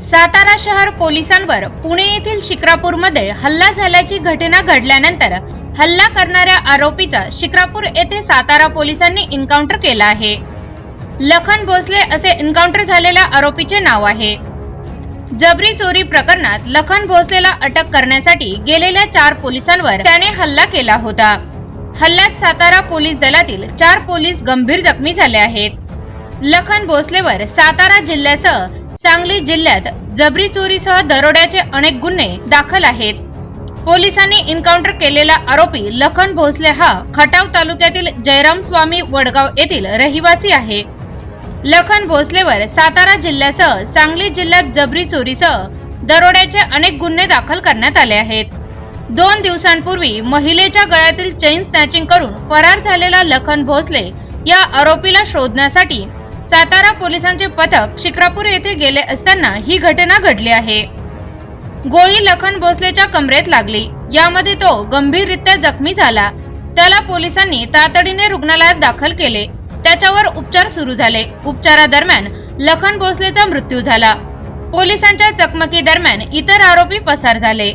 सातारा शहर पोलिसांवर पुणे येथील शिक्रापूरमध्ये हल्ला झाल्याची घटना घडल्यानंतर हल्ला करणाऱ्या आरोपीचा शिक्रापूर येथे सातारा पोलिसांनी एन्काउंटर केला आहे. लखन भोसले असे एन्काउंटर झालेल्या आरोपीचे नाव आहे. जबरी चोरी प्रकरणात लखन भोसलेला अटक करण्यासाठी गेलेल्या चार पोलिसांवर त्याने हल्ला केला होता. हल्ल्यात सातारा पोलीस दलातील चार पोलीस गंभीर जखमी झाले आहेत. लखन भोसलेवर सातारा जिल्ह्यासह सांगली जिल्ह्यात जबरी चोरीसह दरोड्याचे अनेक गुन्हे दाखल आहेत. पोलिसांनी एन्काउंटर केलेला आरोपी लखन भोसले हा खटाव तालुक्यातील जयराम स्वामी वडगाव येथील रहिवासी आहे. लखन भोसलेवर सातारा जिल्ह्यासह सांगली जिल्ह्यात जबरी चोरीसह दरोड्याचे अनेक गुन्हे दाखल करण्यात आले आहेत. दोन दिवसांपूर्वी महिलेच्या गळ्यातील चेन स्नॅचिंग करून फरार झालेला लखन भोसले या आरोपीला शोधण्यासाठी सातारा पोलिसांचे पथक शिक्रापूर येथे गेले असताना ही घटना घडली आहे. गोळी लखन भोसलेच्या कमरेत लागली. यामध्ये तो गंभीररित्या जखमी झाला. त्याला पोलिसांनी तातडीने रुग्णालयात दाखल केले. त्याच्यावर उपचार सुरू झाले. उपचारादरम्यान लखन भोसलेचा मृत्यू झाला. पोलिसांच्या चकमकी दरम्यान इतर आरोपी पसार झाले.